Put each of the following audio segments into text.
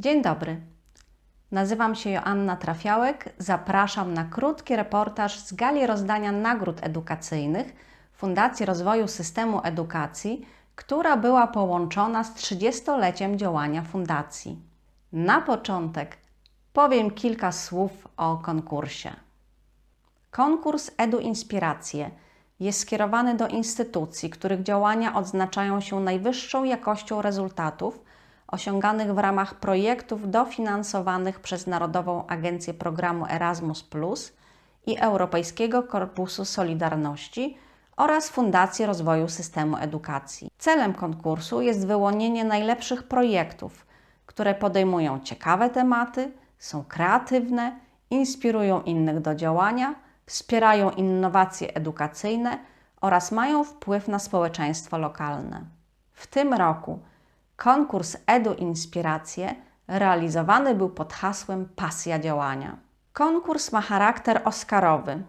Dzień dobry. Nazywam się Joanna Trafiałek. Zapraszam na krótki reportaż z gali rozdania nagród edukacyjnych Fundacji Rozwoju Systemu Edukacji, która była połączona z 30-leciem działania fundacji. Na początek powiem kilka słów o konkursie. Konkurs Edu Inspiracje jest skierowany do instytucji, których działania odznaczają się najwyższą jakością rezultatów osiąganych w ramach projektów dofinansowanych przez Narodową Agencję Programu Erasmus i Europejskiego Korpusu Solidarności oraz Fundację Rozwoju Systemu Edukacji. Celem konkursu jest wyłonienie najlepszych projektów, które podejmują ciekawe tematy, są kreatywne, inspirują innych do działania, wspierają innowacje edukacyjne oraz mają wpływ na społeczeństwo lokalne. W tym roku konkurs Edu Inspiracje realizowany był pod hasłem Pasja działania. Konkurs ma charakter oscarowy.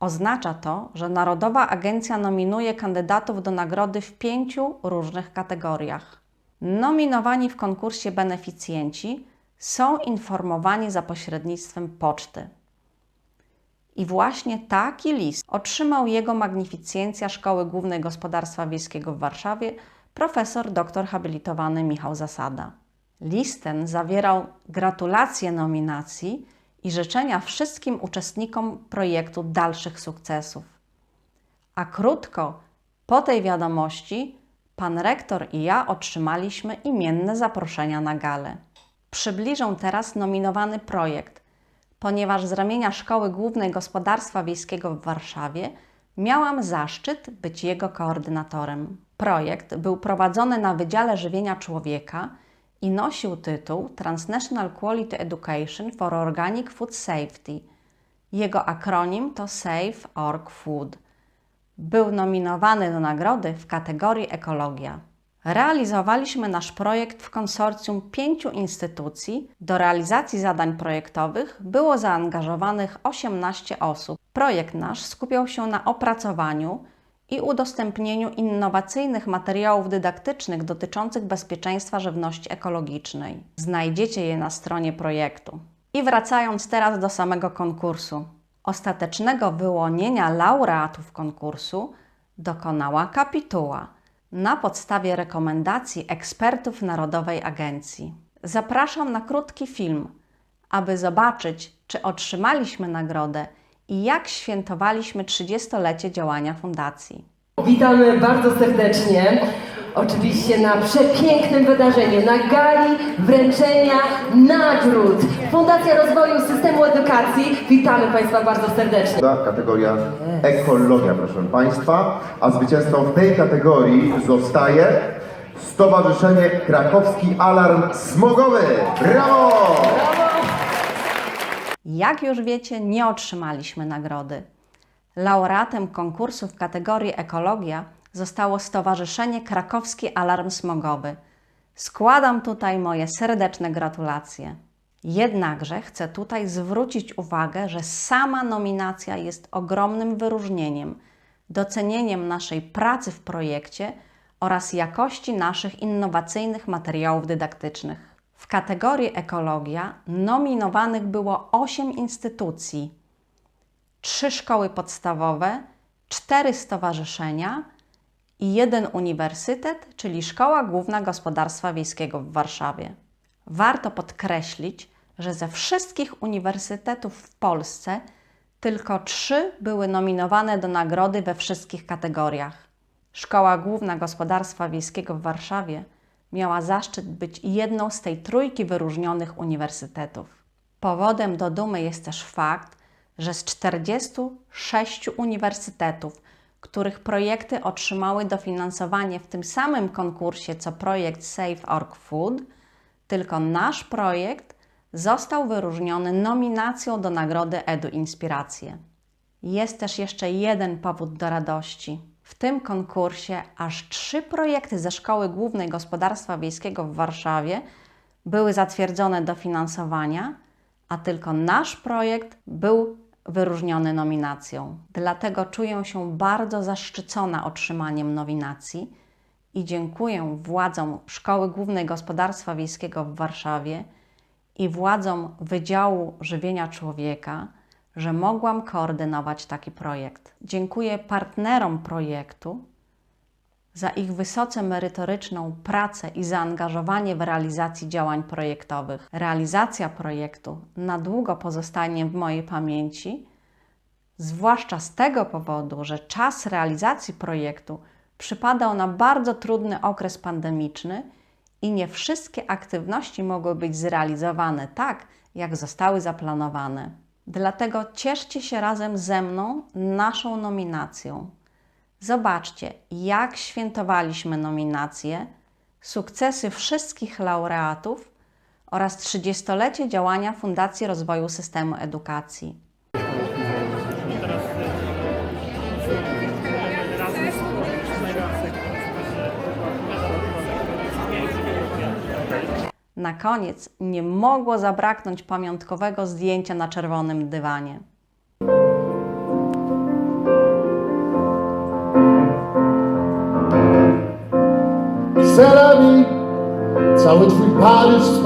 Oznacza to, że Narodowa Agencja nominuje kandydatów do nagrody w pięciu różnych kategoriach. Nominowani w konkursie beneficjenci są informowani za pośrednictwem poczty. I właśnie taki list otrzymał jego magnificjencja Szkoły Głównej Gospodarstwa Wiejskiego w Warszawie, profesor doktor habilitowany Michał Zasada. List ten zawierał gratulacje nominacji i życzenia wszystkim uczestnikom projektu dalszych sukcesów. A krótko po tej wiadomości pan rektor i ja otrzymaliśmy imienne zaproszenia na galę. Przybliżę teraz nominowany projekt, ponieważ z ramienia Szkoły Głównej Gospodarstwa Wiejskiego w Warszawie miałam zaszczyt być jego koordynatorem. Projekt był prowadzony na Wydziale Żywienia Człowieka i nosił tytuł Transnational Quality Education for Organic Food Safety. Jego akronim to Safe Org Food. Był nominowany do nagrody w kategorii ekologia. Realizowaliśmy nasz projekt w konsorcjum pięciu instytucji. Do realizacji zadań projektowych było zaangażowanych 18 osób. Projekt nasz skupiał się na opracowaniu i udostępnieniu innowacyjnych materiałów dydaktycznych dotyczących bezpieczeństwa żywności ekologicznej. Znajdziecie je na stronie projektu. I wracając teraz do samego konkursu. Ostatecznego wyłonienia laureatów konkursu dokonała kapituła na podstawie rekomendacji ekspertów Narodowej Agencji. Zapraszam na krótki film, aby zobaczyć, czy otrzymaliśmy nagrodę i jak świętowaliśmy 30-lecie działania Fundacji. Witamy bardzo serdecznie. Oczywiście na przepięknym wydarzeniu, na gali wręczenia nagród. Fundacja Rozwoju Systemu Edukacji. Witamy Państwa bardzo serdecznie. Kategoria ekologia, proszę Państwa, a zwycięzcą w tej kategorii zostaje Stowarzyszenie Krakowski Alarm Smogowy. Brawo! Jak już wiecie, nie otrzymaliśmy nagrody. Laureatem konkursu w kategorii ekologia zostało Stowarzyszenie Krakowski Alarm Smogowy. Składam tutaj moje serdeczne gratulacje. Jednakże chcę tutaj zwrócić uwagę, że sama nominacja jest ogromnym wyróżnieniem, docenieniem naszej pracy w projekcie oraz jakości naszych innowacyjnych materiałów dydaktycznych. W kategorii ekologia nominowanych było 8 instytucji, 3 szkoły podstawowe, 4 stowarzyszenia i jeden uniwersytet, czyli Szkoła Główna Gospodarstwa Wiejskiego w Warszawie. Warto podkreślić, że ze wszystkich uniwersytetów w Polsce tylko trzy były nominowane do nagrody we wszystkich kategoriach. Szkoła Główna Gospodarstwa Wiejskiego w Warszawie miała zaszczyt być jedną z tej trójki wyróżnionych uniwersytetów. Powodem do dumy jest też fakt, że z 46 uniwersytetów, których projekty otrzymały dofinansowanie w tym samym konkursie co projekt Safe Org Food, tylko nasz projekt został wyróżniony nominacją do nagrody Edu Inspiracje. Jest też jeszcze jeden powód do radości. W tym konkursie aż trzy projekty ze Szkoły Głównej Gospodarstwa Wiejskiego w Warszawie były zatwierdzone do finansowania, a tylko nasz projekt był wyróżniony nominacją. Dlatego czuję się bardzo zaszczycona otrzymaniem nominacji i dziękuję władzom Szkoły Głównej Gospodarstwa Wiejskiego w Warszawie i władzom Wydziału Żywienia Człowieka, że mogłam koordynować taki projekt. Dziękuję partnerom projektu za ich wysoce merytoryczną pracę i zaangażowanie w realizacji działań projektowych. Realizacja projektu na długo pozostanie w mojej pamięci, zwłaszcza z tego powodu, że czas realizacji projektu przypadał na bardzo trudny okres pandemiczny i nie wszystkie aktywności mogły być zrealizowane tak, jak zostały zaplanowane. Dlatego cieszcie się razem ze mną naszą nominacją. Zobaczcie, jak świętowaliśmy nominacje, sukcesy wszystkich laureatów oraz 30-lecie działania Fundacji Rozwoju Systemu Edukacji. Na koniec nie mogło zabraknąć pamiątkowego zdjęcia na czerwonym dywanie. Salami, cały twój Paryż z.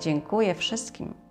Dziękuję wszystkim.